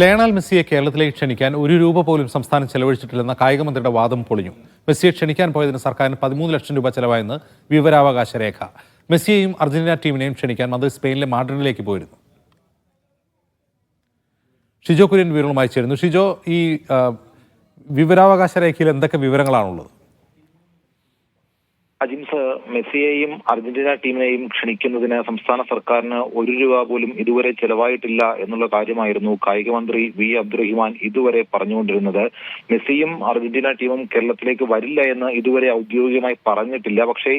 Lionel മെസ്സിയെ കേരളത്തിലേക്ക് ക്ഷണിക്കാൻ ഒരു രൂപ പോലും സംസ്ഥാനം ചെലവഴിച്ചിട്ടില്ലെന്ന കായികമന്ത്രിയുടെ വാദം പൊളിഞ്ഞു. മെസ്സിയെ ക്ഷണിക്കാൻ പോയതിന് സർക്കാരിന് പതിമൂന്ന് ലക്ഷം രൂപ ചെലവായെന്ന് വിവരാവകാശ രേഖ. മെസ്സിയെയും അർജന്റീന ടീമിനെയും ക്ഷണിക്കാൻ മന്ത്രി സ്പെയിനിലെ മാഡ്രിഡിലേക്ക് പോയിരുന്നു. ഷിജോ കുര്യൻ വിവരങ്ങളുമായി ചേരുന്നു. ഷിജോ ഈ വിവരാവകാശ രേഖയിൽ എന്തൊക്കെ വിവരങ്ങളാണുള്ളത്? അജിംസ് മെസ്സിയെയും അർജന്റീന ടീമിനെയും ക്ഷണിക്കുന്നതിന് സംസ്ഥാന സർക്കാരിന് ഒരു രൂപ പോലും ഇതുവരെ ചെലവായിട്ടില്ല എന്നുള്ള കാര്യമായിരുന്നു കായിക മന്ത്രി വി അബ്ദുറഹിമാൻ ഇതുവരെ പറഞ്ഞുകൊണ്ടിരുന്നത്. മെസ്സിയും അർജന്റീന ടീമും കേരളത്തിലേക്ക് വരില്ല എന്ന് ഇതുവരെ ഔദ്യോഗികമായി പറഞ്ഞിട്ടില്ല. പക്ഷേ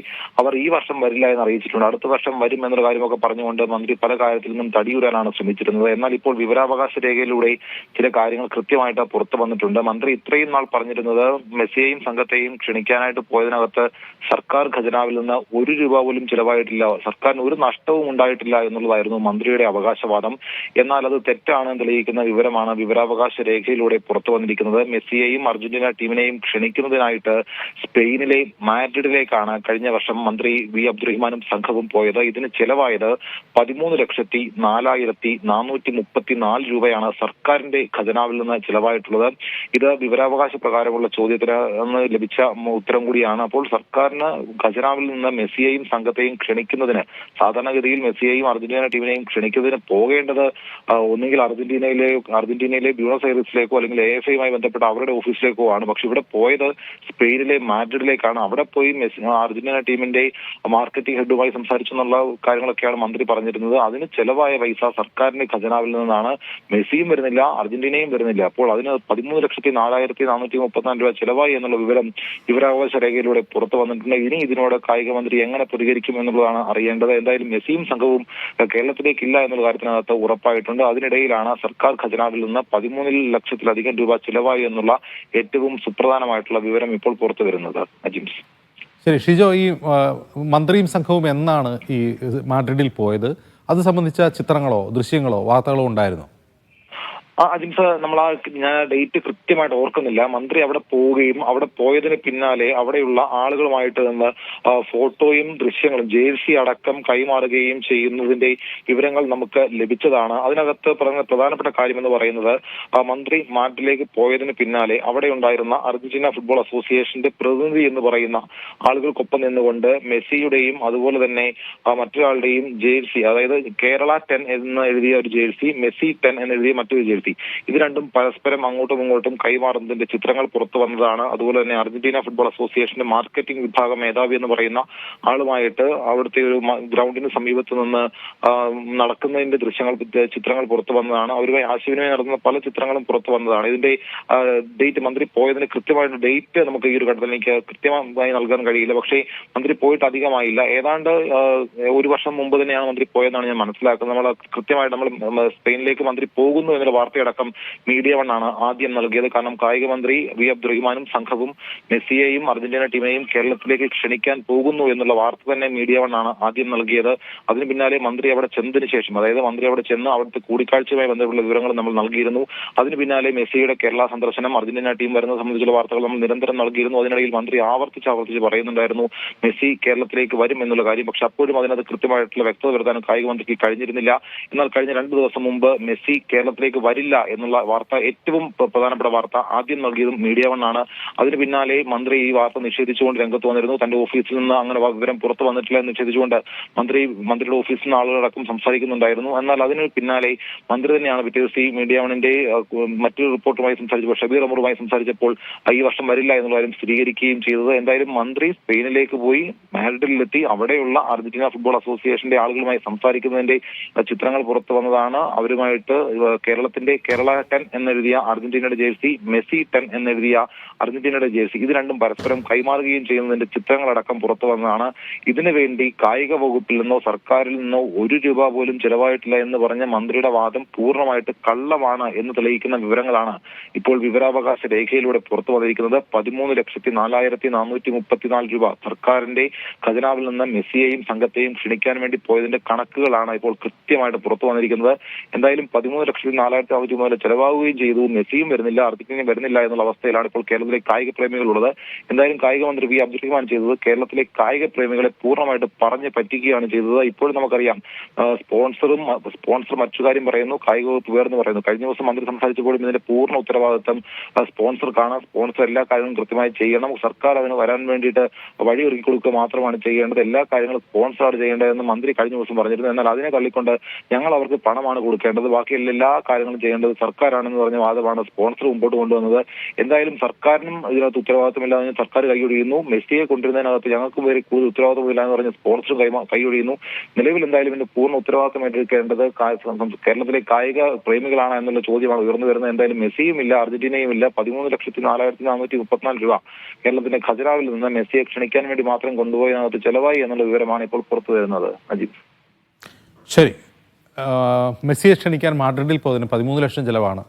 അവർ ഈ വർഷം വരില്ല എന്ന് അറിയിച്ചിട്ടുണ്ട്. അടുത്ത വർഷം വരും എന്നുള്ള കാര്യമൊക്കെ പറഞ്ഞുകൊണ്ട് മന്ത്രി പല കാര്യത്തിൽ നിന്നും തടിയൂരാനാണ് ശ്രമിച്ചിരുന്നത്. എന്നാൽ ഇപ്പോൾ വിവരാവകാശ രേഖയിലൂടെ ചില കാര്യങ്ങൾ കൃത്യമായിട്ട് പുറത്തു വന്നിട്ടുണ്ട്. മന്ത്രി ഇത്രയും നാൾ പറഞ്ഞിരുന്നത് മെസ്സിയെയും സംഘത്തെയും ക്ഷണിക്കാനായിട്ട് പോയതിനകത്ത് സർക്കാർ ഖജനാവിൽ നിന്ന് ഒരു രൂപ പോലും ചിലവായിട്ടില്ല. സർക്കാരിന് ഒരു നഷ്ടവും ഉണ്ടായിട്ടില്ല എന്നുള്ളതായിരുന്നു മന്ത്രിയുടെ അവകാശവാദം. എന്നാൽ അത് തെറ്റാണെന്ന് തെളിയിക്കുന്ന വിവരമാണ് വിവരാവകാശ രേഖയിലൂടെ പുറത്തു വന്നിരിക്കുന്നത്. മെസ്സിയെയും അർജന്റീന ടീമിനെയും ക്ഷണിക്കുന്നതിനായിട്ട് സ്പെയിനിലെ മാഡ്രിഡിലേക്കാണ് കഴിഞ്ഞ വർഷം മന്ത്രി വി. അബ്ദുറഹിമാനും സംഘവും പോയത്. ഇതിന് ചെലവായത് പതിമൂന്ന് ലക്ഷത്തി നാലായിരത്തി നാനൂറ്റി മുപ്പത്തി നാല് രൂപയാണ് സർക്കാരിന്റെ ഖജനാവിൽ നിന്ന് ചിലവായിട്ടുള്ളത്. ഇത് വിവരാവകാശ പ്രകാരമുള്ള ചോദ്യത്തിന് ലഭിച്ച ഉത്തരം കൂടിയാണ്. അപ്പോൾ സർക്കാരിന് ഖജനാവിൽ നിന്ന് മെസ്സിയെയും സംഘത്തെയും ക്ഷണിക്കുന്നതിന് സാധാരണഗതിയിൽ മെസ്സിയെയും അർജന്റീന ടീമിനെയും ക്ഷണിക്കുന്നതിന് പോകേണ്ടത് ഒന്നുകിൽ അർജന്റീനയിലെ അർജന്റീനയിലെ ബ്യൂണസ് ഐറിസിലേക്കോ അല്ലെങ്കിൽ എ എഫ് ഐയുമായി ബന്ധപ്പെട്ട അവരുടെ ഓഫീസിലേക്കോ ആണ്. പക്ഷെ ഇവിടെ പോയത് സ്പെയിനിലെ മാഡ്രിഡിലേക്കാണ്. അവിടെ പോയി മെസ്സി അർജന്റീന ടീമിന്റെ മാർക്കറ്റിംഗ് ഹെഡുമായി സംസാരിച്ചെന്നുള്ള കാര്യങ്ങളൊക്കെയാണ് മന്ത്രി പറഞ്ഞിരുന്നത്. അതിന് ചെലവായ പൈസ സർക്കാരിന്റെ ഖജനാവിൽ നിന്നാണ് മെസ്സിയും വരുന്നില്ല അർജന്റീനയും വരുന്നില്ല. അപ്പോൾ അതിന് പതിമൂന്ന് ലക്ഷത്തി നാലായിരത്തി നാനൂറ്റി മുപ്പത്തിനാല് രൂപ ചെലവായി എന്നുള്ള വിവരം വിവരാവകാശ രേഖയിലൂടെ പുറത്തു വന്നിട്ടുണ്ട്. ഇനി ഇതിനോട് കായിക മന്ത്രി എങ്ങനെ പ്രതികരിക്കും എന്നുള്ളതാണ് അറിയേണ്ടത്. എന്തായാലും മെസ്സിയും സംഘവും കേരളത്തിലേക്കില്ല എന്നുള്ള കാര്യത്തിനകത്ത് ഉറപ്പായിട്ടുണ്ട്. അതിനിടയിലാണ് സർക്കാർ ഖജനാവിൽ നിന്ന് പതിമൂന്ന് ലക്ഷത്തിലധികം രൂപ ചിലവായി എന്നുള്ള ഏറ്റവും സുപ്രധാനമായിട്ടുള്ള വിവരം ഇപ്പോൾ പുറത്തു വരുന്നത്. അജിംസ് ശരി ഷിജോ ഈ മന്ത്രിയും സംഘവും എന്നാണ് ഈ മാഡ്രിഡിൽ പോയത്? അത് സംബന്ധിച്ച ചിത്രങ്ങളോ ദൃശ്യങ്ങളോ വാർത്തകളോ ഉണ്ടായിരുന്നു? ആ സാർ നമ്മൾ ആ ഞാൻ ഡേറ്റ് കൃത്യമായിട്ട് ഓർക്കുന്നില്ല. മന്ത്രി അവിടെ പോവുകയും അവിടെ പോയതിന് പിന്നാലെ അവിടെയുള്ള ആളുകളുമായിട്ട് നിന്ന് ഫോട്ടോയും ദൃശ്യങ്ങളും ജെ സി അടക്കം കൈമാറുകയും ചെയ്യുന്നതിന്റെ വിവരങ്ങൾ നമുക്ക് ലഭിച്ചതാണ്. അതിനകത്ത് പറഞ്ഞ പ്രധാനപ്പെട്ട കാര്യം എന്ന് പറയുന്നത് മന്ത്രി മാറ്റിലേക്ക് പോയതിന് പിന്നാലെ അവിടെ ഉണ്ടായിരുന്ന അർജന്റീന ഫുട്ബോൾ അസോസിയേഷന്റെ പ്രതിനിധി എന്ന് പറയുന്ന ആളുകൾക്കൊപ്പം നിന്നുകൊണ്ട് മെസ്സിയുടെയും അതുപോലെ തന്നെ മറ്റൊരാളുടെയും ജേഴ്സി അതായത് കേരള ടെൻ എന്ന് എഴുതിയ ഒരു ജേഴ്സി മെസ്സി ടെൻ എന്ന് എഴുതിയ മറ്റൊരു ജേഴ്സി ഇത് രണ്ടും പരസ്പരം അങ്ങോട്ടും ഇങ്ങോട്ടും കൈമാറുന്നതിന്റെ ചിത്രങ്ങൾ പുറത്തു വന്നതാണ്. അതുപോലെ തന്നെ അർജന്റീന ഫുട്ബോൾ അസോസിയേഷന്റെ മാർക്കറ്റിംഗ് വിഭാഗം മേധാവി എന്ന് പറയുന്ന ആളുമായിട്ട് അവിടുത്തെ ഒരു ഗ്രൗണ്ടിന് സമീപത്ത് നിന്ന് നടക്കുന്നതിന്റെ ദൃശ്യങ്ങൾ ചിത്രങ്ങൾ പുറത്തു വന്നതാണ്. അവരുമായി ആശയവിനിമയം നടത്തുന്ന പല ചിത്രങ്ങളും പുറത്തു വന്നതാണ്. ഇതിന്റെ ഡേറ്റ് മന്ത്രി പോയതിന് കൃത്യമായിട്ട് ഡേറ്റ് നമുക്ക് ഈ ഒരു ഘട്ടത്തിൽ എനിക്ക് കൃത്യമായി നൽകാൻ കഴിയില്ല. പക്ഷേ മന്ത്രി പോയിട്ട് അധികമായില്ല. ഏതാണ്ട് ഒരു വർഷം മുമ്പ് തന്നെയാണ് മന്ത്രി പോയതെന്നാണ് ഞാൻ മനസ്സിലാക്കുന്നത്. നമ്മൾ കൃത്യമായിട്ട് നമ്മൾ സ്പെയിനിലേക്ക് മന്ത്രി പോകുന്നു എന്നുള്ള വാർത്തയടക്കം മീഡിയ വൺ ആണ് ആദ്യം നൽകിയത്. കാരണം കായിക മന്ത്രി വി. അബ്ദുറഹിമാനും സംഘവും മെസ്സിയെയും അർജന്റീന ടീമിനെയും കേരളത്തിലേക്ക് ക്ഷണിക്കാൻ പോകുന്നു എന്നുള്ള വാർത്ത തന്നെ മീഡിയ വൺ ആണ് ആദ്യം നൽകിയത്. അതിന് പിന്നാലെ മന്ത്രി അവിടെ ചെന്നതിന് ശേഷം അതായത് മന്ത്രി അവിടെ ചെന്ന് അവിടുത്തെ കൂടിക്കാഴ്ചയുമായി ബന്ധപ്പെട്ട വിവരങ്ങൾ നമ്മൾ നൽകിയിരുന്നു. അതിന് പിന്നാലെ മെസ്സിയുടെ കേരള സന്ദർശനം അർജന്റീന ടീം വരുന്നത് സംബന്ധിച്ചുള്ള വാർത്തകൾ നമ്മൾ നിരന്തരം നൽകിയിരുന്നു. അതിനിടയിൽ മന്ത്രി ആവർത്തിച്ച് ആവർത്തിച്ച് പറയുന്നുണ്ടായിരുന്നു മെസ്സി കേരളത്തിലേക്ക് വരും എന്നുള്ള കാര്യം. പക്ഷെ അപ്പോഴും അതിനകത്ത് കൃത്യമായിട്ടുള്ള വ്യക്തത വരുത്താനും കായിക മന്ത്രിക്ക് കഴിഞ്ഞിരുന്നില്ല. എന്നാൽ കഴിഞ്ഞ രണ്ടു ദിവസം മുമ്പ് മെസ്സി കേരളത്തിലേക്ക് വരില്ല എന്നുള്ള വാർത്ത ഏറ്റവും പ്രധാനപ്പെട്ട വാർത്ത ആദ്യം നൽകിയതും മീഡിയ വൺ ആണ്. അതിന് പിന്നാലെ മന്ത്രി ഈ വാർത്ത നിഷേധിച്ചുകൊണ്ട് രംഗത്ത് വന്നിരുന്നു. തന്റെ ഓഫീസിൽ നിന്ന് അങ്ങനെ വിവരം പുറത്തു വന്നിട്ടില്ല എന്ന് നിഷേധിച്ചുകൊണ്ട് മന്ത്രി മന്ത്രിയുടെ ഓഫീസിൽ നിന്ന് ആളുകളടക്കം സംസാരിക്കുന്നുണ്ടായിരുന്നു. എന്നാൽ അതിന് പിന്നാലെ മന്ത്രി തന്നെയാണ് പിറ്റേ ദിവസം ഈ മീഡിയ വണിന്റെ മറ്റൊരു റിപ്പോർട്ടുമായി സംസാരിച്ചപ്പോൾ ഷബീർ അമറുമായി സംസാരിച്ചപ്പോൾ ഈ വർഷം വരില്ല എന്നുള്ള കാര്യം സ്ഥിരീകരിക്കുകയും ചെയ്തത്. എന്തായാലും മന്ത്രി സ്പെയിനിലേക്ക് പോയി മാഡ്രിഡിലെത്തി അവിടെയുള്ള അർജന്റീന ഫുട്ബോൾ അസോസിയേഷന്റെ ആളുകളുമായി സംസാരിക്കുന്നതിന്റെ ചിത്രങ്ങൾ പുറത്തു വന്നതാണ്. അവരുമായിട്ട് കേരളത്തിന്റെ കേരള ടെൻ എന്നെഴുതിയ അർജന്റീനയുടെ ജേഴ്സി മെസ്സി ടെൻ എന്നെഴുതിയ അർജന്റീനയുടെ ജേഴ്സി. ഇത് രണ്ടും പരസ്പരം കൈമാറുകയും ചെയ്യുന്നതിന്റെ ചിത്രങ്ങളടക്കം പുറത്തു വന്നതാണ്. ഇതിനു വേണ്ടി കായിക വകുപ്പിൽ നിന്നോ സർക്കാരിൽ നിന്നോ ഒരു രൂപ പോലും ചെലവായിട്ടില്ല എന്ന് പറഞ്ഞ മന്ത്രിയുടെ വാദം പൂർണമായിട്ട് കള്ളമാണ് എന്ന് തെളിയിക്കുന്ന വിവരങ്ങളാണ് ഇപ്പോൾ വിവരാവകാശ രേഖയിലൂടെ പുറത്തു വന്നിരിക്കുന്നത്. പതിമൂന്ന് ലക്ഷത്തി നാലായിരത്തി നാനൂറ്റി മുപ്പത്തിനാല് രൂപ സർക്കാരിന്റെ ഖജനാവിൽ നിന്ന് മെസ്സിയെയും സംഘത്തെയും ക്ഷണിക്കാൻ വേണ്ടി പോയതിന്റെ കണക്കുകളാണ് ഇപ്പോൾ കൃത്യമായിട്ട് പുറത്തു വന്നിരിക്കുന്നത്. എന്തായാലും പതിമൂന്ന് ലക്ഷത്തി നാലായിരത്തി മുതൽ ചെലവാകുകയും ചെയ്തു. മെസ്സിയും വരുന്നില്ല അർജന്റീനയും വരുന്നില്ല എന്നുള്ള അവസ്ഥയിലാണ് ഇപ്പോൾ കേരളത്തിലെ കായിക പ്രേമികളുള്ളത് എന്തായാലും കായിക മന്ത്രി വി. അബ്ദുറഹ്മാൻ ചെയ്തത് കേരളത്തിലെ കായിക പ്രേമികളെ പൂർണമായിട്ട് പറഞ്ഞ് പറ്റിക്കുകയാണ് ചെയ്തത്. ഇപ്പോഴും നമുക്കറിയാം സ്പോൺസറും സ്പോൺസർ മറ്റു കാര്യം പറയുന്നു കായിക വകുപ്പ് വേർന്ന് പറയുന്നു. കഴിഞ്ഞ ദിവസം മന്ത്രി സംസാരിച്ചപ്പോഴും ഇതിന്റെ പൂർണ ഉത്തരവാദിത്തം സ്പോൺസർ സ്പോൺസർക്കാണ് സ്പോൺസർ എല്ലാ കാര്യങ്ങളും കൃത്യമായി ചെയ്യണം. സർക്കാർ അതിന് വരാൻ വേണ്ടിയിട്ട് വഴി ഒരുക്കി കൊടുക്കുക മാത്രമാണ് ചെയ്യേണ്ടത്. എല്ലാ കാര്യങ്ങളും സ്പോൺസറാണ് ചെയ്യേണ്ടതെന്ന് മന്ത്രി കഴിഞ്ഞ ദിവസം പറഞ്ഞിരുന്നു. എന്നാൽ അതിനെ തള്ളിക്കൊണ്ട് ഞങ്ങൾ അവർക്ക് പണമാണ് കൊടുക്കേണ്ടത്. ബാക്കി എല്ലാ കാര്യങ്ങളും ചെയ്യേണ്ടത് സർക്കാരാണെന്ന് പറഞ്ഞ വാദമാണ് സ്പോൺസർ മുമ്പോട്ട് കൊണ്ടുവന്നത്. എന്തായാലും സർക്കാരിനും ഇതിനകത്ത് ഉത്തരവാദിത്തമില്ലാതെ സർക്കാർ കൈയൊഴിയുന്നു. മെസ്സിയെ കൊണ്ടുവരുന്നതിനകത്ത് ഞങ്ങൾക്ക് വരെ കൂടുതൽ ഉത്തരവാദിത്തമില്ല എന്ന് പറഞ്ഞ സ്പോൺസർ കൈയൊഴിയുന്നു. നിലവിൽ എന്തായാലും ഇതിന്റെ പൂർണ ഉത്തരവാദിത്തം ഏറ്റെടുക്കേണ്ടത് കേരളത്തിലെ കായിക പ്രേമികളാണ് എന്നുള്ള ചോദ്യമാണ് ഉയർന്നു വരുന്നത്. എന്തായാലും മെസ്സിയും ഇല്ല അർജന്റീനയും ഇല്ല. പതിമൂന്ന് ലക്ഷത്തി നാലായിരത്തി നാനൂറ്റി മുപ്പത്തിനാല് രൂപ കേരളത്തിന്റെ ഖജനാവിൽ നിന്ന് മെസ്സിയെ ക്ഷണിക്കാൻ വേണ്ടി മാത്രം കൊണ്ടുപോയി അതിനകത്ത് ചെലവായി എന്നുള്ള വിവരമാണ് ഇപ്പോൾ പുറത്തു വരുന്നത്. അജിത്. ശരി. മെസ്സിയെ ക്ഷണിക്കാൻ മാഡ്രിഡിൽ പോയതിന് പതിമൂന്ന് ലക്ഷം ചെലവാണ്.